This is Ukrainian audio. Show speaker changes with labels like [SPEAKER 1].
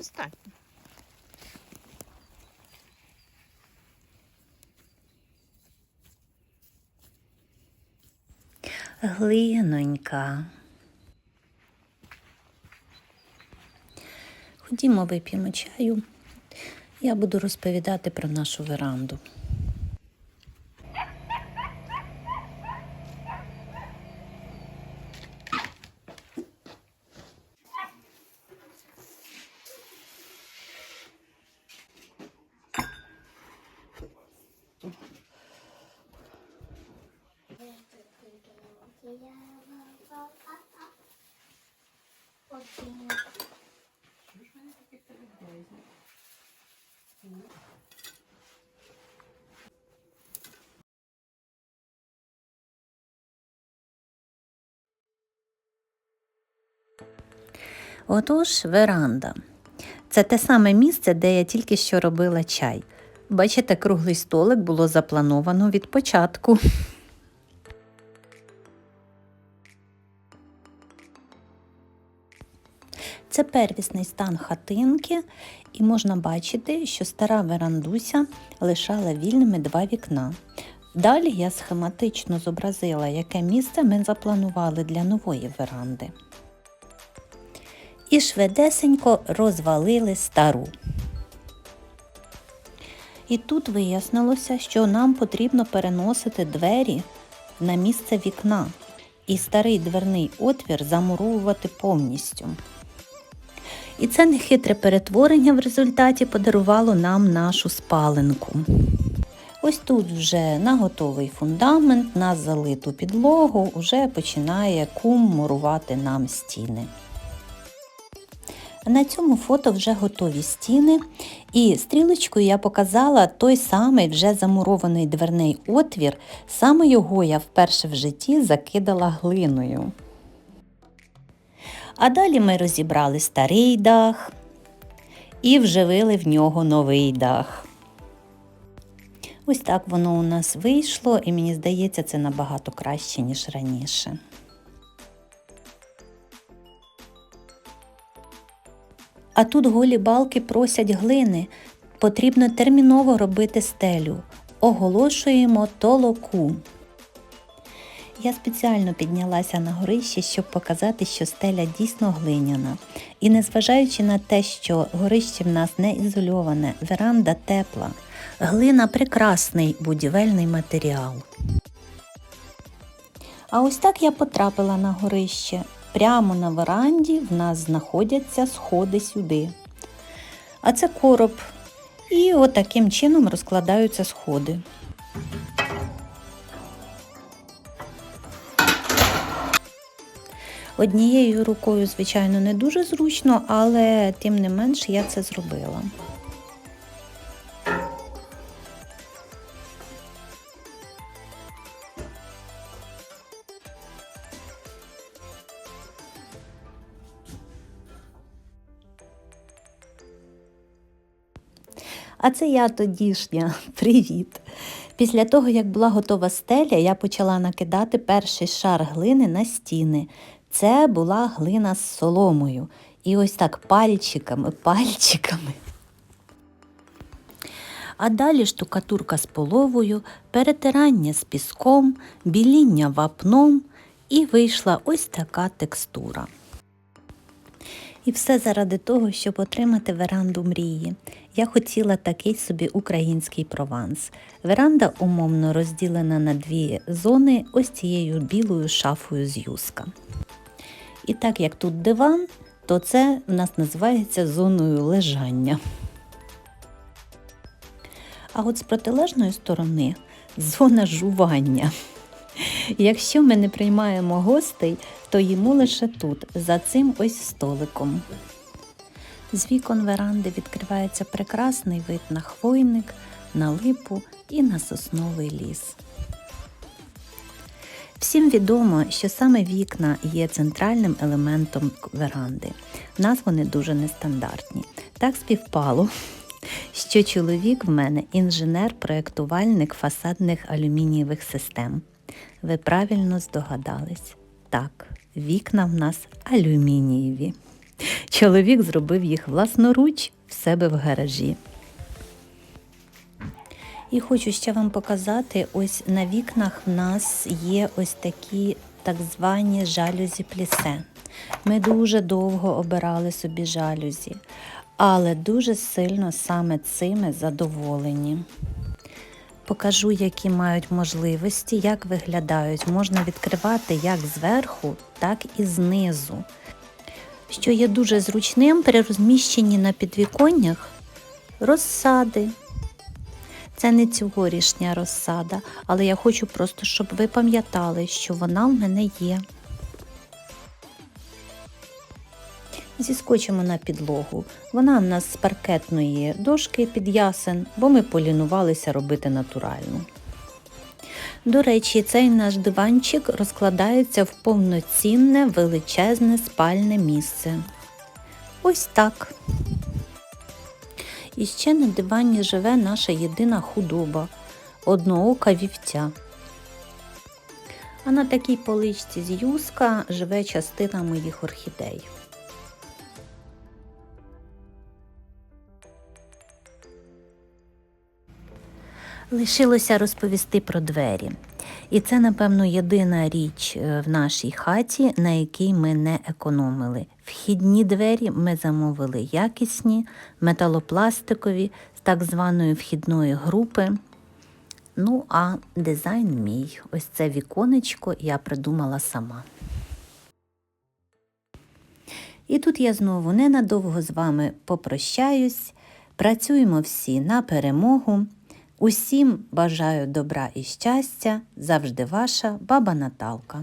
[SPEAKER 1] достатньо.
[SPEAKER 2] Глинонька. Ходімо, вип'ємо чаю. Я буду розповідати про нашу веранду. Отож, веранда. Це те саме місце, де я тільки що робила чай. Бачите, круглий столик було заплановано від початку. Це первісний стан хатинки, і можна бачити, що стара верандуся лишала вільними два вікна. Далі я схематично зобразила, яке місце ми запланували для нової веранди. І швидесенько розвалили стару. І тут вияснилося, що нам потрібно переносити двері на місце вікна і старий дверний отвір замуровувати повністю. І це нехитре перетворення в результаті подарувало нам нашу спаленку. Ось тут вже на готовий фундамент, на залиту підлогу вже починає кум мурувати нам стіни. На цьому фото вже готові стіни, і стрілочкою я показала той самий вже замурований дверний отвір, саме його я вперше в житті закидала глиною. А далі ми розібрали старий дах і вживили в нього новий дах. Ось так воно у нас вийшло, і мені здається, це набагато краще, ніж раніше. А тут голі балки просять глини. Потрібно терміново робити стелю. Оголошуємо толоку. Я спеціально піднялася на горище, щоб показати, що стеля дійсно глиняна. І незважаючи на те, що горище в нас не ізольоване, веранда тепла, глина прекрасний будівельний матеріал. А ось так я потрапила на горище. Прямо на веранді в нас знаходяться сходи сюди. А це короб. І отаким чином розкладаються сходи. Однією рукою, звичайно, не дуже зручно, але тим не менш я це зробила. А це я тодішня. Привіт! Після того, як була готова стеля, я почала накидати перший шар глини на стіни. Це була глина з соломою. І ось так пальчиками, пальчиками. А далі штукатурка з половою, перетирання з піском, біління вапном, і вийшла ось така текстура. І все заради того, щоб отримати веранду мрії. Я хотіла такий собі український прованс. Веранда умовно розділена на дві зони ось цією білою шафою з юска. І так як тут диван, то це в нас називається зоною лежання. А от з протилежної сторони зона жування. Якщо ми не приймаємо гостей, то їмо лише тут, за цим ось столиком. З вікон веранди відкривається прекрасний вид на хвойник, на липу і на сосновий ліс. Всім відомо, що саме вікна є центральним елементом веранди. В нас вони дуже нестандартні. Так співпало, що чоловік в мене інженер-проєктувальник фасадних алюмінієвих систем. Ви правильно здогадались. Так, вікна в нас алюмінієві. Чоловік зробив їх власноруч в себе в гаражі. І хочу ще вам показати, ось на вікнах в нас є ось такі так звані жалюзі плісе. Ми дуже довго обирали собі жалюзі, але дуже сильно саме цими задоволені. Покажу, які мають можливості, як виглядають. Можна відкривати як зверху, так і знизу. Що є дуже зручним при розміщенні на підвіконнях розсади. Це не цьогорішня розсада, але я хочу просто, щоб ви пам'ятали, що вона в мене є. Зіскочимо на підлогу. Вона в нас з паркетної дошки під ясен, бо ми полінувалися робити натуральну. До речі, цей наш диванчик розкладається в повноцінне величезне спальне місце. Ось так. І ще на дивані живе наша єдина худоба одноока вівця. А на такій поличці з юска живе частина моїх орхідей. Лишилося розповісти про двері. І це, напевно, єдина річ е, в нашій хаті, на якій ми не економили. Вхідні двері ми замовили якісні, металопластикові з так званої вхідної групи. Ну, а дизайн мій. Ось це віконечко я придумала сама. І тут я знову ненадовго з вами попрощаюсь. Працюємо всі на перемогу. Усім бажаю добра і щастя. Завжди ваша баба Наталка.